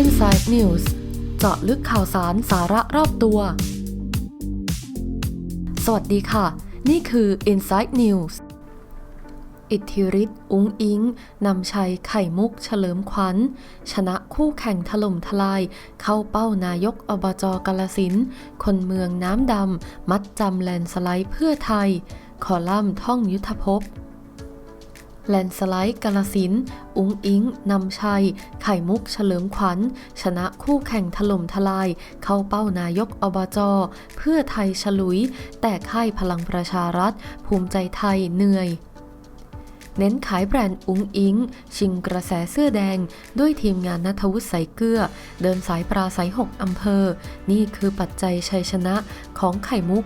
Inside News เจาะลึกข่าวสารสาระรอบตัว สวัสดีค่ะ นี่คือ Inside News อิทธิฤทธิ์อุงอิงนำชัยไข่มุกเฉลิมขวัญ ชนะคู่แข่งถล่มทลาย เข้าเป้านายกอบจกาลสิน คนเมืองน้ำดำ มัดจำแลนด์สไลด์เพื่อไทย คอลัมน์ท่องยุทธภพ แลนสไลด์กาลสินธุ์อุงอิง นำชัย ไข่มุกเฉลิมขวัญ ชนะคู่แข่งถล่มทลาย เข้าเป้านายกอบจ เพื่อไทยฉลุย แต่ค่ายพลังประชารัฐ ภูมิใจไทยเหนื่อยเน้นขายแบรนด์อุงอิง ชิงกระแสเสื้อแดง ด้วยทีมงานนัทวุฒิใสเกลือ เดินสายปราศัยหกอำเภอ นี่คือปัจจัยชัยชนะของไข่มุก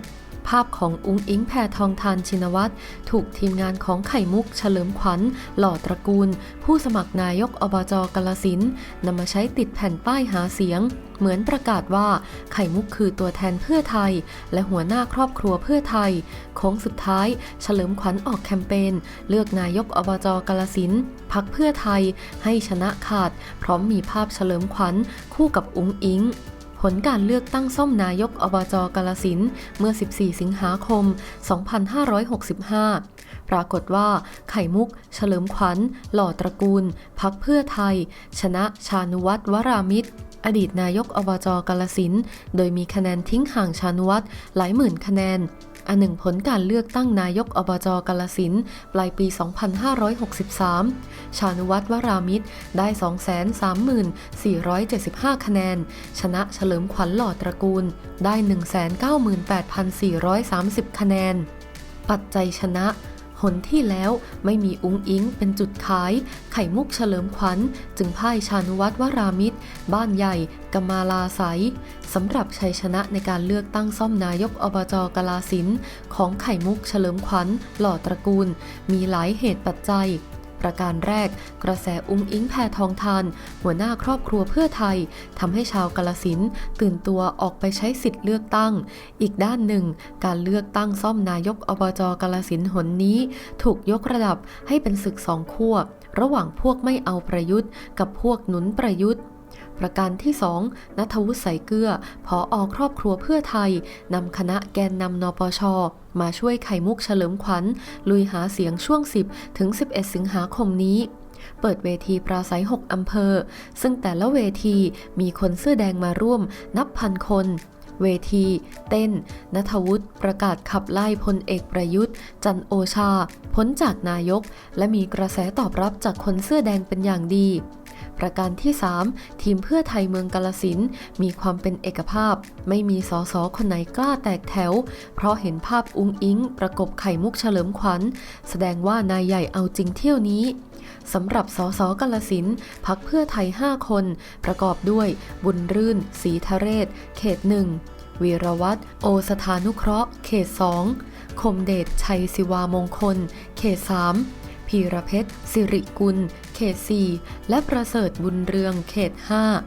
ภาพของอุงอิงแพทองทานชินวัตรถูกทีมงานของไข่มุกเฉลิมขวัญ หล่อตระกูล ผู้สมัครนายกอบจกาลสินนำมาใช้ติดแผ่นป้ายหาเสียง เหมือนประกาศว่าไข่มุกคือตัวแทนเพื่อไทย และหัวหน้าครอบครัวเพื่อไทยโค้งสุดท้าย เฉลิมขวัญออกแคมเปญเลือกนายกอบจกาลสินพักเพื่อไทยให้ชนะขาด พร้อมมีภาพเฉลิมขวัญคู่กับอุงอิง ลการเลือกตั้งซ่อมนายกอบจกาลสินเมื่อ 14 สิงหาคม 2565 ปรากฏว่าไข่มุก เฉลิมขวัญ หล่อตระกูล พักเพื่อไทย ชนะชานุวัตรวรามิตรอดีตนายกอบจกาลสิน โดยมีคะแนนทิ้งห่างชานุวัตรหลายหมื่นคะแนน อันหนึ่งผลการเลือกตั้งนายกอบจกาลสินปลายปี 2563 ชานุวัตรวรามิตรได้ 234,75 คะแนน ชนะเฉลิมขวัญหล่อตระกูลได้ 198,430 คะแนน ปัจจัยชนะ หนที่แล้วไม่มีอุ้งอิงเป็นจุดขาย ไข่มุกเฉลิมขวัญ จึงพ่ายชานุวัตรวรามิตร บ้านใหญ่กมาลาไสยสำหรับชัยชนะในการเลือกตั้งซ่อมนายกอบจกลาสินของไข่มุกเฉลิมขวัญ หล่อตระกูล มีหลายเหตุปัจจัย ประการแรก กระแสอุ้งอิงแพทองทาน หัวหน้าครอบครัวเพื่อไทยทำให้ชาวกาลสินตื่นตัวออกไปใช้สิทธิ์เลือกตั้ง อีกด้านหนึ่ง การเลือกตั้งซ่อมนายกอบจกาลสินหนนี้ ถูกยกระดับให้เป็นศึกสองขั้วระหว่างพวกไม่เอาประยุทธ์ กับพวกหนุนประยุทธ์ ประการที่ 2นัทวุฒิใสเกลือพออครอบครัวเพื่อไทยนำคณะแกนนำนปช มาช่วยไข่มุกเฉลิมขวัญ ลุยหาเสียงช่วง 10 ถึง 11 สิงหาคมนี้ เปิดเวทีปราศัย 6 อำเภอ ซึ่งแต่ละเวทีมีคนเสื้อแดงมาร่วมนับพันคน เวที เต้นนัทวุฒิประกาศขับไล่พลเอกประยุทธ์ จันโอชา พ้นจากนายก และมีกระแสตอบรับจากคนเสื้อแดงเป็นอย่างดี ประการที่ 3 ทีมเพื่อไทยเมืองกาลสินมีความเป็นเอกภาพ ไม่มีสสคนไหนกล้าแตกแถว เพราะเห็นภาพอุงอิง ประกบไข่มุกเฉลิมขวัญ แสดงว่านายใหญ่เอาจริงเที่ยวนี้สำหรับสสกาลสินพักเพื่อไทย 5 คน ประกอบด้วยบุญรื่นศรีทะเรศ เขตหนึ่งวีรวัตรโอสถานุเคราะห์ เขต2คมเดชชัยศิวามงคล เขต3พีระเพชรสิริกุล เขต 4 และประเสริฐบุญเรืองเขต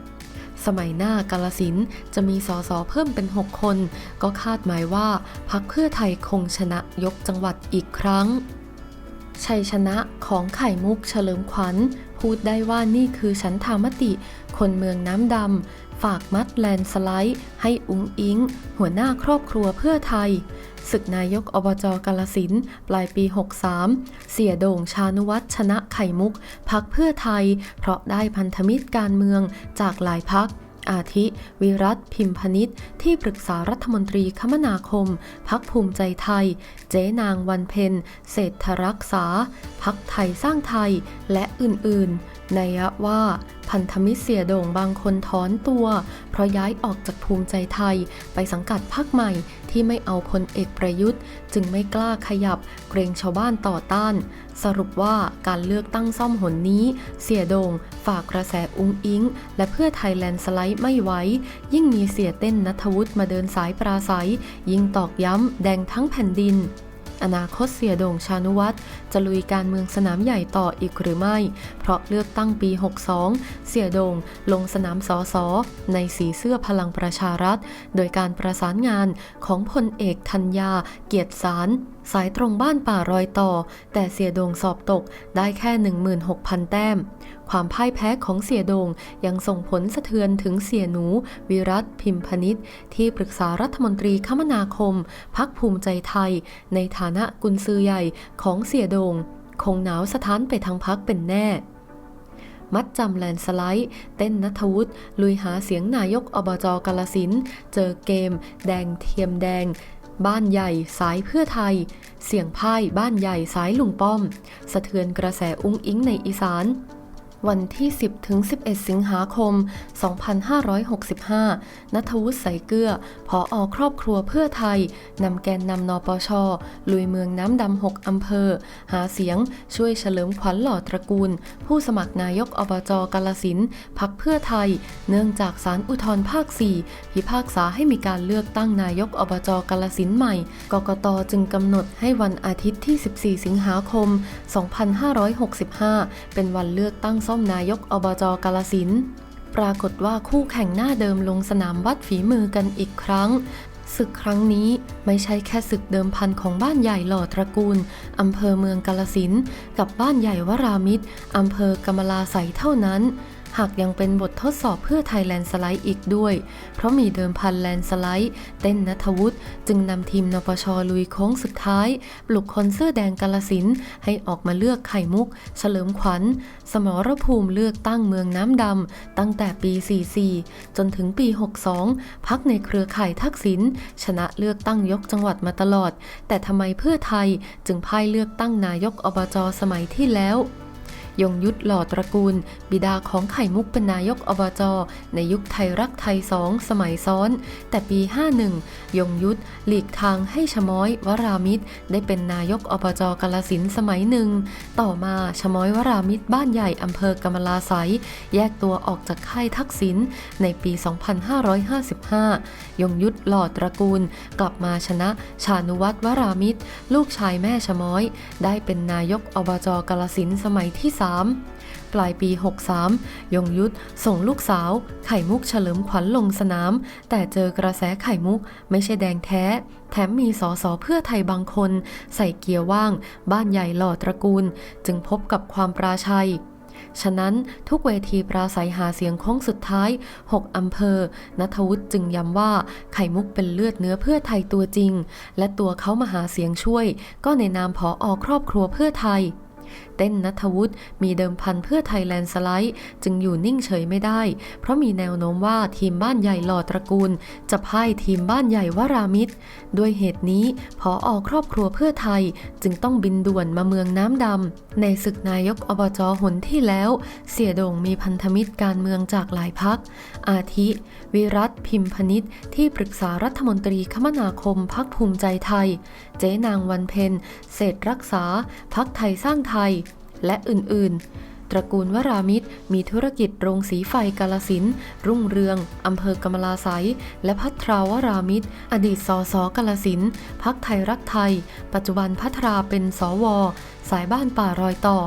5 สมัยหน้ากาลสินจะมีสอสอเพิ่มเป็น 6 คน ก็คาดหมายว่าพักเพื่อไทยคงชนะยกจังหวัดอีกครั้ง ชัยชนะของไข่มุกเฉลิมขวัญ พูดได้ว่านี่คือฉันทามติ คนเมืองน้ำดำ ฝากมัดแลนสไลด์ ให้อุงอิง หัวหน้าครอบครัวเพื่อไทย ศึกนายกอบจกาลสินปลายปี 63 เสียโด่งชานุวัฒชนะไข่มุก พักเพื่อไทย เพราะได้พันธมิตรการเมืองจากหลายพัก อาทิ วิรัตพิมพนิษที่ปรึกษารัฐมนตรีคมนาคม พักภูมิใจไทย เจ๊นางวันเพ็ญเศรษฐรักษา พักไทยสร้างไทยและอื่นๆ ในยะว่าพันธมิตรเสียโด่งบางคนถอนตัว เพราะย้ายออกจากภูมิใจไทยไปสังกัดพักใหม่ ที่ไม่เอาพลเอกประยุทธ์ จึงไม่กล้าขยับเกรงชาวบ้านต่อต้าน สรุปว่าการเลือกตั้งซ่อมหนนี้ เสียโดง ฝากกระแสอุ้งอิง และเพื่อไทยแลนด์สไลด์ไม่ไหวยิ่งมีเสียเต้นนัทวุฒิมาเดินสายปราศัย ยิ่งตอกย้ำแดงทั้งแผ่นดิน อนาคตเสียโด่งชานุวัตรจะลุยการเมืองสนามใหญ่ต่ออีกหรือไม่ เพราะเลือกตั้งปี 62 เสียโด่งลงสนามสอสอในสีเสื้อพลังประชารัฐ โดยการประสานงานของพลเอกธัญญาเกียรติสาร สายตรงบ้านป่ารอยต่อ แต่เสียโดงสอบตกได้แค่ 16,000 แต้ม ความพ่ายแพ้ของเสียโดงยังส่งผลสะเทือนถึงเสียหนู วิรัตพิมพนิษฐ์ที่ปรึกษารัฐมนตรีคมนาคม พักภูมิใจไทย ในฐานะกุญซือใหญ่ของเสียโดง คงหนาวสะท้านไปทั้งพักเป็นแน่มัดจำแลนสไลด์ เต้นนัทวุฒิลุยหาเสียงนายกอบจกาลสิน เจอเกม แดงเทียมแดง บ้านใหญ่สายเพื่อไทย เสียงพ่ายบ้านใหญ่สายลุงป้อม สะเทือนกระแสอุ้งอิงในอีสาน วันที่ 10 ถึง 11 สิงหาคม 2565 นัทวุฒิใสเกลือผออครอบครัวเพื่อไทย นำแกนนำนปช ลุยเมืองน้ำดำ 6 อำเภอ หาเสียงช่วยเฉลิมขวัญหล่อตระกูล ผู้สมัครนายกอบจกาลสินพักเพื่อไทย เนื่องจากศาลอุทธรภาค 4 พิพากษาให้มีการเลือกตั้งนายกอบจกาลสินใหม่ กกตจึงกำหนดให้วันอาทิตย์ที่ 14 สิงหาคม 2565 เป็นวันเลือกตั้งซ่อมนายกอบจกาลสิน ปรากฏว่าคู่แข่งหน้าเดิมลงสนามวัดฝีมือกันอีกครั้ง ศึกครั้งนี้ไม่ใช่แค่ศึกเดิมพันของบ้านใหญ่หล่อตระกูลอำเภอเมืองกาลสินกับบ้านใหญ่วรามิตรอำเภอกำมะลาใสเท่านั้น หากยังเป็นบททดสอบเพื่อไทยแลนด์สไลด์อีกด้วย เพราะมีเดิมพันแลนด์สไลด์เต้นนัทวุฒิจึงนำทีมนปชลุยโค้งสุดท้าย ปลุกคนเสื้อแดงกาลสินให้ออกมาเลือกไข่มุก เฉลิมขวัญ สมรภูมิเลือกตั้งเมืองน้ำดำตั้งแต่ปี 44 จนถึงปี 62 พักในเครือข่ายทักษิณชนะเลือกตั้งยกจังหวัดมาตลอด แต่ทำไมเพื่อไทยจึงพ่ายเลือกตั้งนายกอบจสมัยที่แล้ว ยงยุทธหล่อตระกูล บิดาของไข่มุกเป็นนายกอบจในยุคไทยรักไทยสองสมัยซ้อน แต่ปี 51 ยงยุทธหลีกทางให้ชม้อยวรามิตร ได้เป็นนายกอบจกาลสินสมัยหนึ่ง ต่อมาชม้อยวรามิตรบ้านใหญ่อำเภอกำมลาไสยแยกตัวออกจากค่ายทักษิณในปี 2555 ยงยุทธหล่อตระกูล กลับมาชนะชานุวัตรวรามิตร ลูกชายแม่ชม้อย ได้เป็นนายกอบจกาลสินสมัยที่ 3ปลายปี 63 ยงยุทธส่งลูกสาว ไข่มุกเฉลิมขวัญลงสนาม แต่เจอกระแสไข่มุกไม่ใช่แดงแท้ แถมมีสอสอเพื่อไทยบางคน ใส่เกียร์ว่าง บ้านใหญ่หล่อตระกูล จึงพบกับความปราชัยฉะนั้นทุกเวทีปราศัยหาเสียงโค้งสุดท้าย 6 อำเภอ นัทวุฒิจึงย้ำว่าไข่มุกเป็นเลือดเนื้อเพื่อไทยตัวจริง และตัวเขามาหาเสียงช่วย ก็ในนามผออครอบครัวเพื่อไทย เต้นนัทวุฒิมีเดิมพันเพื่อไทยแลนด์สไลด์ จึงอยู่นิ่งเฉยไม่ได้ เพราะมีแนวโน้มว่าทีมบ้านใหญ่หล่อตระกูล จะพ่ายทีมบ้านใหญ่วรามิตร ด้วยเหตุนี้พออครอบครัวเพื่อไทยจึงต้องบินด่วนมาเมืองน้ำดำในศึกนายกอบจหนที่แล้ว เสียโด่งมีพันธมิตรการเมืองจากหลายพัก อาทิ วิรัตพิมพนิษฐ์ที่ปรึกษารัฐมนตรีคมนาคมพักภูมิใจไทย เจ๊นางวันเพ็ญเศษรักษาพักไทยสร้างไทย และอื่นๆ ตระกูลวรามิตรมีธุรกิจโรงสีไฟกาลสิน รุ่งเรือง อำเภอกำมลาไสยและพัทราวรามิตร อดีตสสกาลสิน พักไทยรักไทย ปัจจุบันพัทราเป็นสว สายบ้านป่ารอยต่อ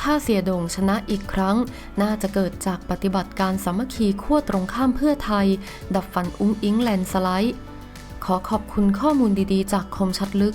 ถ้าเสียโด่งชนะอีกครั้ง น่าจะเกิดจากปฏิบัติการสามัคคีขั้วตรงข้ามเพื่อไทย ดับฟันอุ้งอิงแลนสไลด์ ขอขอบคุณข้อมูลดีๆ จากคมชัดลึก